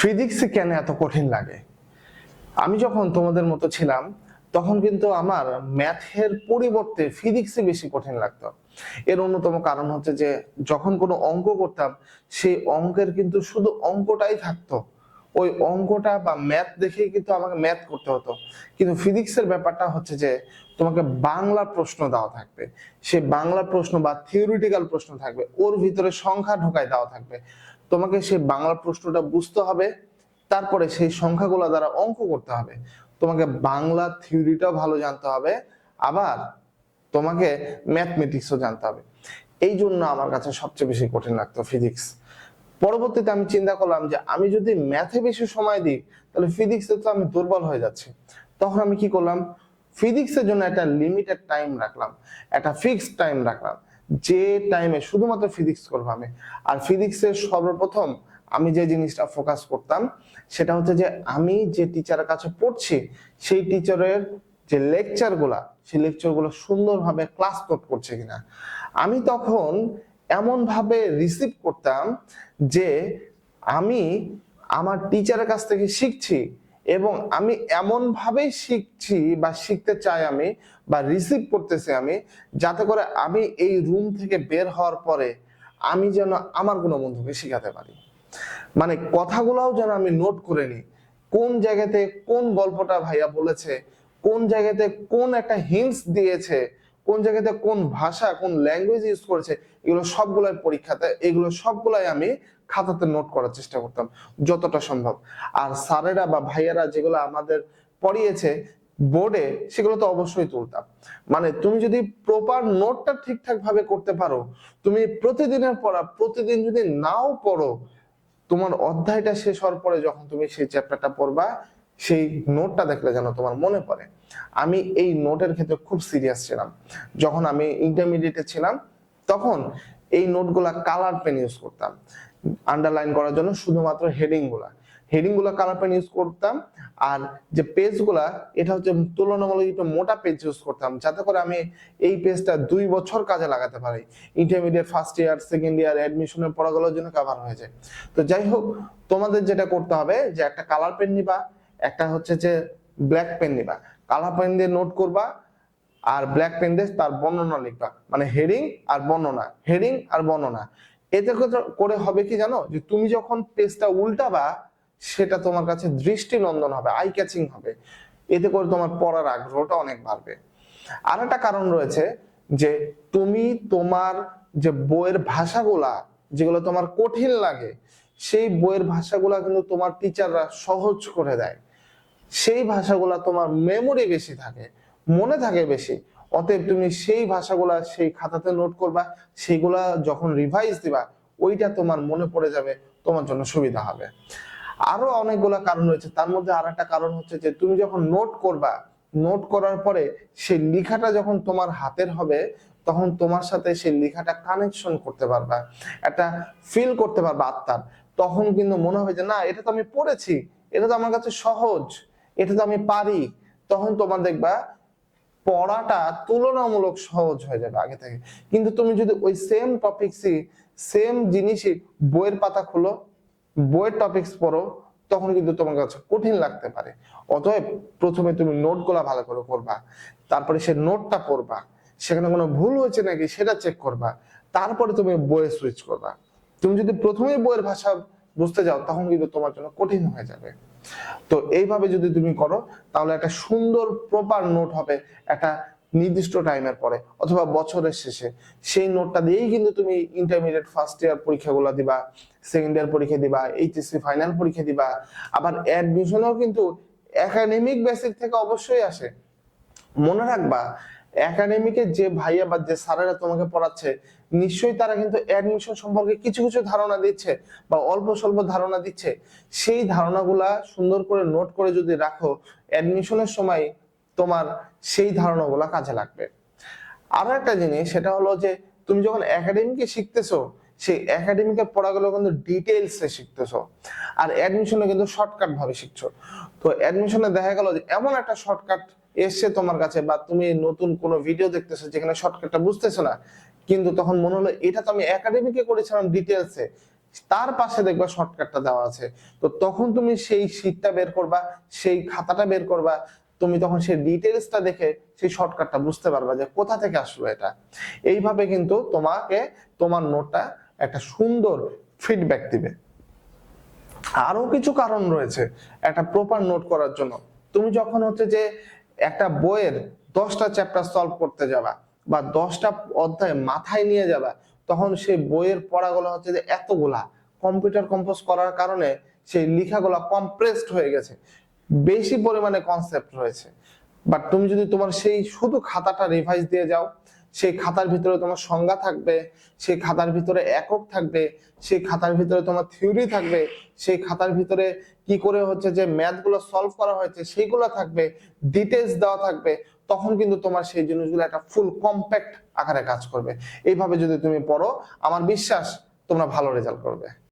ফিজিক্সে কেন এত কঠিন লাগে? আমি যখন তোমাদের মতো ছিলাম, তখন কিন্তু আমার ম্যাথের পরিবর্তে ফিজিক্সে বেশি কঠিন লাগতো। এর অন্যতম কারণ হচ্ছে যে, যখন কোনো অঙ্ক করতাম, সেই অঙ্কের কিন্তু শুধু অঙ্কটাই থাকতো। ওই অঙ্কটা বা ম্যাথ দেখেই কিন্তু আমাকে ম্যাথ করতে হতো। কিন্তু ফিজিক্সের ব্যাপারটা হচ্ছে যে, তোমাকে বাংলা প্রশ্ন দেওয়া থাকবে। সে বাংলা প্রশ্ন বা থিওরিটিক্যাল প্রশ্ন থাকবে। ওর ভিতরে সংখ্যা ঢোকায় দেওয়া থাকবে। তোমাকে সেই বাংলা প্রশ্নটা বুঝতে হবে, তারপরে সেই সংখ্যাগুলো দ্বারা অঙ্ক করতে হবে। তোমাকে বাংলা থিওরিটাও ভালো জানতে হবে, আবার তোমাকে ম্যাথমেটিক্সও জানতে হবে। এই জন্য আমার কাছে সবচেয়ে বেশি কঠিন লাগতো ফিজিক্স। পরবর্তীতে আমি চিন্তা করলাম যে আমি যদি ম্যাথে বেশি সময় দিই, তাহলে ফিজিক্সে তো আমি দুর্বল হয়ে যাচ্ছি। তখন আমি কি করলাম? ফিজিক্সের জন্য একটা লিমিটেড টাইম রাখলাম, একটা ফিক্সড টাইম রাখলাম। যে টাইমে শুধুমাত্র ফিজিক্স করব আমি। আর ফিজিক্সের সর্বপ্রথম আমি যে জিনিসটা ফোকাস করতাম, সেটা হচ্ছে যে আমি যে টিচারের কাছে পড়ছি, সেই টিচারের যে লেকচারগুলা সেই লেকচারগুলো সুন্দরভাবে ক্লাস নোট করছে কিনা। আমি তখন এমন ভাবে রিসিভ করতাম যে আমি আমার টিচারের কাছ থেকে শিখছি এবং আমি এমন ভাবেই শিখছি বা শিখতে চাই আমি বা রিসিভ করতেছি আমি, যাতে করে আমি এই রুম থেকে বের হওয়ার পরে আমি যেন আমার কোনো বন্ধুকে শিখাতে পারি। মানে কথাগুলোও যেন আমি নোট করে নিই, কোন জায়গাতে কোন গল্পটা ভাইয়া বলেছে, কোন জায়গাতে কোন একটা হিন্টস দিয়েছে, কোন জায়গাতে কোন ভাষা, কোন ল্যাঙ্গুয়েজ ইউজ করেছে, এগুলো সবগুলোর পরীক্ষাতে, এগুলো সবগুলাই আমি খাতাতে নোট করার চেষ্টা করতাম, যতটা সম্ভব। আর স্যারেরা বা ভাইয়ারা যেগুলো আমাদের পড়িয়েছে বোর্ডে সেগুলো তো অবশ্যই তুলতাম। মানে তুমি যদি প্রপার নোটটা ঠিকঠাক ভাবে করতে পারো, তুমি প্রতিদিনের পড়া, প্রতিদিন যদি নাও পড়ো, তোমার অধ্যায়টা শেষ হওয়ার পরে যখন তুমি সেই চ্যাপ্টারটা পড়বা, সেই নোটটা দেখলে যেন তোমার মনে পড়ে। আমি এই নোটের ক্ষেত্রে খুব সিরিয়াস ছিলাম। যখন আমি ইন্টারমিডিয়েটে ছিলাম, তখন এই নোটগুলা কালার পেন ইউজ করতাম। আন্ডারলাইন করার জন্য শুধুমাত্র হেডিংগুলা। হেডিংগুলা কালার পেন ইউজ করতাম, আর যে পেজগুলা, এটা হচ্ছে তুলনামূলক একটু মোটা পেজ ইউজ করতাম, যাতে করে আমি এই পেজটা দুই বছর কাজে লাগাতে পারি। Intermediate first year second year অ্যাডমিশনের পড়াগুলোর জন্য কভার হয়ে যায়। তো যাই হোক, তোমাদের যেটা করতে হবে, যে একটা কালার পেন নিবা, একটা হচ্ছে যে ব্ল্যাক পেন নিবা। কালার পেন দিয়ে নোট করবা, আর ব্ল্যাক পেন দিয়ে তার বর্ণনা লিখবা। মানে হেডিং আর বর্ণনা। হেডিং আর বর্ণনা। এতে করে- হবে কি জানো? যে তুমি যখন পেজটা উল্টাবা, সেটা তোমার কাছে দৃষ্টিনন্দন হবে আই ক্যাচিং হবে। এতে করে তোমার পড়ার আগ্রহটা অনেক বাড়বে। আর একটা কারণ রয়েছে যে তুমি তোমার যে বইয়ের ভাষাগুলা, যেগুলো তোমার কঠিন লাগে, সেই বইয়ের ভাষাগুলা কিন্তু তোমার টিচাররা সহজ করে দেয়। সেই ভাষাগুলা তোমার মেমোরি বেশি থাকে, মনে থাকে বেশি। অতএব তুমি সেই ভাষাগুলা সেই খাতাতে নোট করবা, সেইগুলা যখন রিভাইজ দিবা, ওইটা তোমার মনে পড়ে যাবে, তোমার জন্য সুবিধা হবে। আরও অনেকগুলা কারণ রয়েছে, তার মধ্যে আর একটা কারণ হচ্ছে যে তুমি যখন নোট করবা নোট করার পরে সেই লেখাটা যখন তোমার হাতের হবে, তখন তোমার সাথে সেই লেখাটা কানেকশন করতে পারবা, একটা ফিল করতে পারবা আত্মার। তখন কিন্তু মনে হবে যে, না, এটা তো আমি পড়েছি, এটা তো আমার কাছে সহজ, এটা তো আমি পারি। তখন তোমার দেখবা পড়াটা তুলনামূলক সহজ হয়ে যাবে আগে থেকে। কিন্তু তুমি যদি ওই সেম টপিকসই সেম জিনিসই বইয়ের পাতা খুলো, বইয়ের টপিকস পড়ো, তখন কিন্তু তোমার কাছে কঠিন লাগতে পারে। অতএব প্রথমে তুমি নোটগুলা ভালো করে করবা তারপরে সে নোটটা পড়বা, সেখানে কোনো ভুল হয়েছে নাকি সেটা চেক করবা, তারপরে তুমি বইয়ে সুইচ করবা। তুমি যদি প্রথমেই বইয়ের ভাষা বুঝতে যাও, তখন কিন্তু তোমার জন্য কঠিন হয়ে যাবে। তো এইভাবে যদি তুমি করো, তাহলে একটা সুন্দর প্রপার নোট হবে একটা নির্দিষ্ট টাইমের পরে, অথবা বছরের শেষে। সেই নোটটা দিয়েই কিন্তু তুমি ইন্টারমিডিয়েট ফার্স্ট ইয়ার পরীক্ষাগুলো দিবা সেকেন্ড ইয়ার পরীক্ষা দিবা এইচএসসি ফাইনাল পরীক্ষা দিবা। আবার অ্যাডমিশনও কিন্তু একাডেমিক বেসিক থেকে অবশ্যই আসে। মনে রাখবা একাডেমিকে যে ভাইয়া বা যে স্যারেরা তোমাকে পড়াচ্ছে, নিশ্চয়ই তারা কিন্তু অ্যাডমিশন সম্পর্কে কিছু কিছু ধারণা দিচ্ছে বা অল্প স্বল্প ধারণা দিচ্ছে। সেই ধারণাগুলা সুন্দর করে নোট করে যদি রাখো অ্যাডমিশনের সময় তোমার সেই ধারণাগুলা কাজে লাগবে। আরও একটা জিনিস, সেটা হলো যে তুমি যখন একাডেমিকে শিখতেছো, সেই একাডেমিকের পড়াগুলো কিন্তু ডিটেলসে শিখতেছো। আর অ্যাডমিশনে কিন্তু শর্টকাট ভাবে শিখছো। তো অ্যাডমিশনে দেখা গেল যে এমন একটা শর্টকাট এসছে তোমার কাছে বা তুমি নতুন কোনো ভিডিও দেখতেছো যেখানে শর্টকাটটা বুঝতেছো না, কিন্তু তখন মনে হলো এটা তো আমি একাডেমিকে করেছিলাম ডিটেলসে তার পাশে দেখবা শর্টকাটটা দেওয়া আছে। তো তখন তুমি সেই শীটটা বের করবা, সেই খাতাটা বের করবা, তুমি তখন সেই ডিটেলসটা দেখে সেই শর্টকাটটা বুঝতে পারবা যে কোথা থেকে আসলো এটা। এইভাবে কিন্তু তোমাকে তোমার নোটটা একটা সুন্দর ফিডব্যাক দিবে। আরও কিছু কারণ রয়েছে একটা প্রপার নোট করার জন্য। তুমি যখন হচ্ছে যে একটা বইয়ের দশটা চ্যাপ্টার সলভ করতে যাবা বা দশটা অধ্যায় মাথায় নিয়ে যাবা, তখন সেই বইয়ের পড়াগুলো হচ্ছে যে এতগুলা। কম্পিউটার কম্পোজ করার কারণে সেই লেখাগুলো কম্প্রেসড হয়ে গেছে। বেশি পরিমাণে কনসেপ্ট রয়েছে। বাট তুমি যদি তোমার সেই শুধু খাতাটা রিভাইজ দিয়ে যাও, সেই খাতার ভিতরে তোমার সংজ্ঞা থাকবে, সেই খাতার ভিতরে একক থাকবে, সেই খাতার ভিতরে তোমার থিওরি থাকবে, সেই খাতার ভিতরে কি করে হচ্ছে যে ম্যাথগুলো সলভ করা হয়েছে সেইগুলো থাকবে ডিটেলস দেওয়া থাকবে, তখন কিন্তু তোমার সেই জিনিসগুলো একটা ফুল কম্প্যাক্ট আকারে কাজ করবে। এইভাবে যদি তুমি পড়ো, আমার বিশ্বাস তোমরা ভালো রেজাল্ট করবে।